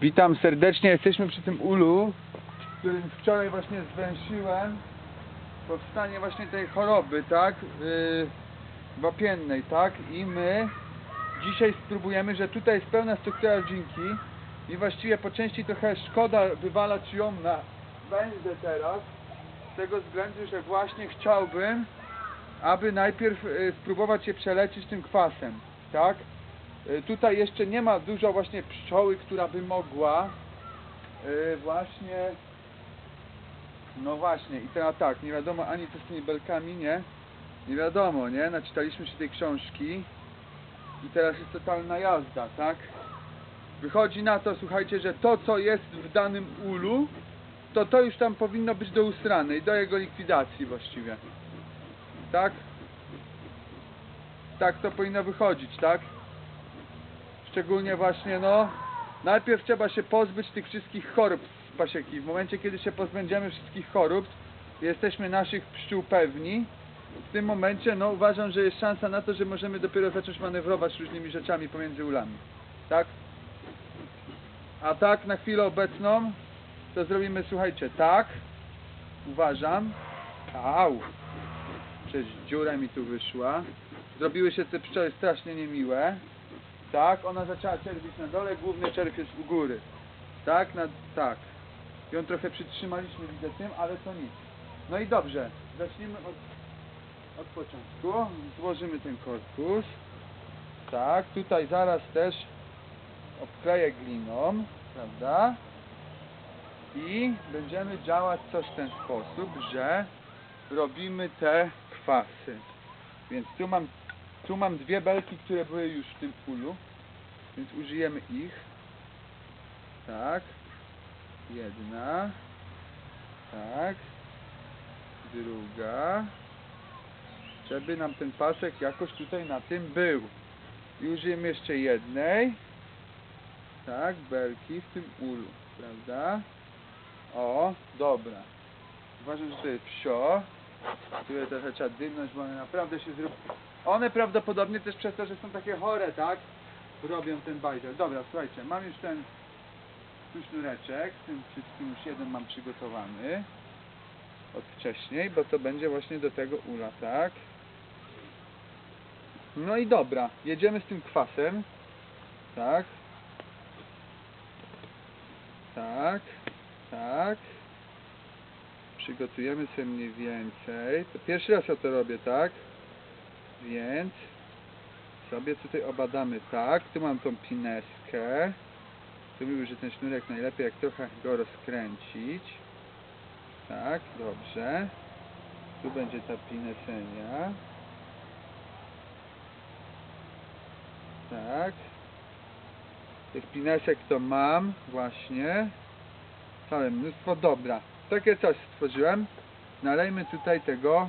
Witam serdecznie, jesteśmy przy tym ulu, którym wczoraj właśnie zwęszyłem powstanie właśnie tej choroby, tak, yy, wapiennej, tak, i my dzisiaj spróbujemy, że tutaj jest pełna struktura rodzinki i właściwie po części trochę szkoda wywalać ją na węźle teraz, z tego względu, że właśnie chciałbym, aby najpierw y, spróbować je przeleczyć tym kwasem, tak? Y, Tutaj jeszcze nie ma dużo właśnie pszczoły, która by mogła y, właśnie no właśnie i teraz tak, nie wiadomo ani co z tymi belkami, nie? Nie wiadomo, nie? Naczytaliśmy się tej książki i teraz jest totalna jazda, tak? Wychodzi na to, słuchajcie, że to co jest w danym ulu, to to już tam powinno być do usrany i do jego likwidacji właściwie. Tak? Tak to powinno wychodzić, tak? Szczególnie właśnie, no, najpierw trzeba się pozbyć tych wszystkich chorób z pasieki. W momencie, kiedy się pozbędziemy wszystkich chorób, jesteśmy naszych pszczół pewni, w tym momencie, no, uważam, że jest szansa na to, że możemy dopiero zacząć manewrować różnymi rzeczami pomiędzy ulami. Tak? A tak, na chwilę obecną, to zrobimy, słuchajcie, tak, uważam, au, przez dziurę mi tu wyszła, zrobiły się te pszczoły strasznie niemiłe, tak, ona zaczęła czerwić na dole, główny czerw jest u góry. Tak, na, tak. Ją trochę przytrzymaliśmy, widzę tym, ale to nic. No i dobrze, zacznijmy od, od początku. Złożymy ten korpus. Tak, tutaj zaraz też obkleję gliną, prawda? I będziemy działać coś w ten sposób, że robimy te kwasy. Więc tu mam tu mam dwie belki, które były już w tym ulu, więc użyjemy ich. Tak. Jedna. Tak. Druga. Żeby nam ten pasek jakoś tutaj na tym był. I użyjemy jeszcze jednej. Tak, belki w tym ulu, prawda? O, dobra. Uważam, że to jest psio. Które trochę trzeba dymnąć, bo one naprawdę się zrobią. One prawdopodobnie też przez to, że są takie chore, tak? Robią ten bajzel. Dobra, słuchajcie, mam już ten tu sznureczek, z tym wszystkim już jeden mam przygotowany od wcześniej, bo to będzie właśnie do tego ula, tak? No i dobra, jedziemy z tym kwasem, tak? Tak, tak. Przygotujemy sobie mniej więcej. To pierwszy raz ja to robię, tak? Więc sobie tutaj obadamy tak. Tu mam tą pineskę. Tu mówił, że ten sznurek najlepiej jak trochę go rozkręcić. Tak, dobrze. Tu będzie ta pinesenia. Tak. Tych pinesek to mam właśnie. Całe mnóstwo. Dobra. Takie coś stworzyłem. Nalejmy tutaj tego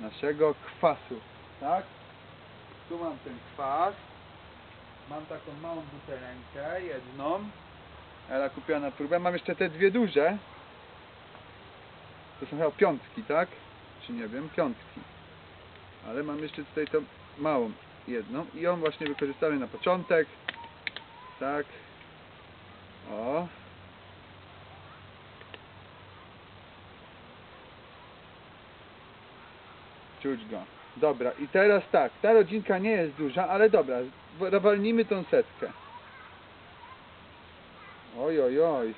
naszego kwasu. Tak? Tu mam ten kwas. Mam taką małą butelenkę, jedną. Ela kupiła na próbę. Mam jeszcze te dwie duże. To są chyba piątki, tak? Czy nie wiem, piątki. Ale mam jeszcze tutaj tą małą jedną i ją właśnie wykorzystamy na początek. Tak. O. Czuć go. Dobra, i teraz tak, ta rodzinka nie jest duża, ale dobra, zawalnijmy tą setkę. Oj, oj, oj.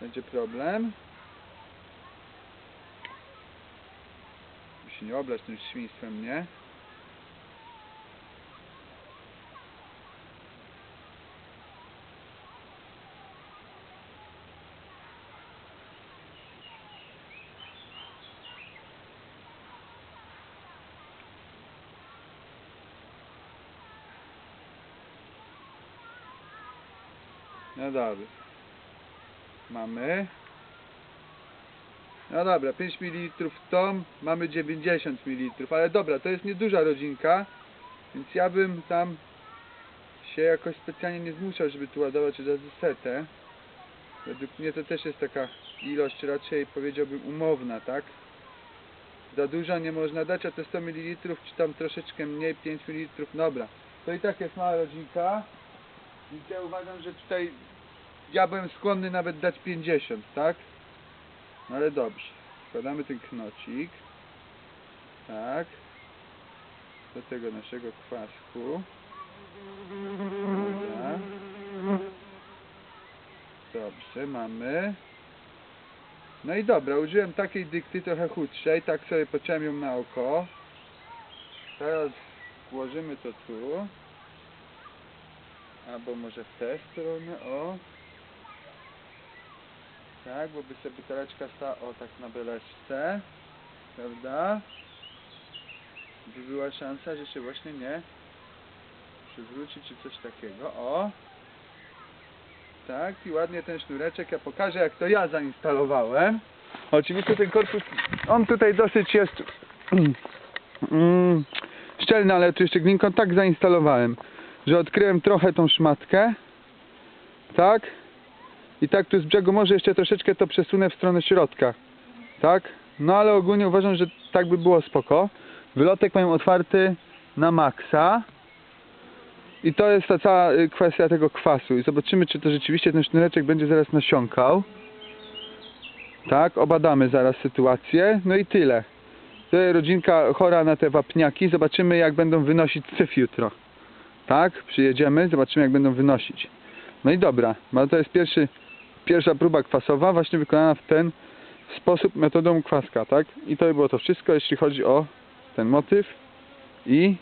Będzie problem. Się nie oblać tym świństwem, nie? No dobra. Mamy. No dobra, 5 ml tą, mamy 90 ml, ale dobra, to jest nieduża rodzinka, więc ja bym tam się jakoś specjalnie nie zmuszał, żeby tu ładować od razu setę. Według mnie to też jest taka ilość raczej powiedziałbym umowna, tak? Za dużo nie można dać, a te 100 ml czy tam troszeczkę mniej, 5 ml, dobra. To i tak jest mała rodzinka. Więc ja uważam, że tutaj ja byłem skłonny nawet dać 50, tak? No ale dobrze. Wkładamy ten knocik. Tak. Do tego naszego kwasku. Dobra. Dobrze, mamy. No i dobra, użyłem takiej dykty trochę chudszej, tak sobie pociąłem ją na oko. Teraz włożymy to tu. Albo może w tę stronę, o. Tak, bo by sobie buteleczka stała, o tak na beleczce. Prawda? By była szansa, że się właśnie nie przywróci czy coś takiego, o. Tak, i ładnie ten sznureczek, ja pokażę jak to ja zainstalowałem. Oczywiście ten korpus, on tutaj dosyć jest mm, szczelny, ale jeszcze glinką tak zainstalowałem, że odkryłem trochę tą szmatkę, tak, i tak tu z brzegu może jeszcze troszeczkę to przesunę w stronę środka, tak, no ale ogólnie uważam, że tak by było spoko. Wylotek mają otwarty na maksa. I to jest ta cała y, kwestia tego kwasu. I zobaczymy, czy to rzeczywiście ten sznureczek będzie zaraz nasiąkał. Tak, obadamy zaraz sytuację. No i tyle. To rodzinka chora na te wapniaki. Zobaczymy, jak będą wynosić syf jutro. Tak, przyjedziemy, zobaczymy, jak będą wynosić. No i dobra, to jest pierwszy, pierwsza próba kwasowa, właśnie wykonana w ten sposób metodą kwaska, tak? I to by było to wszystko, jeśli chodzi o ten motyw. I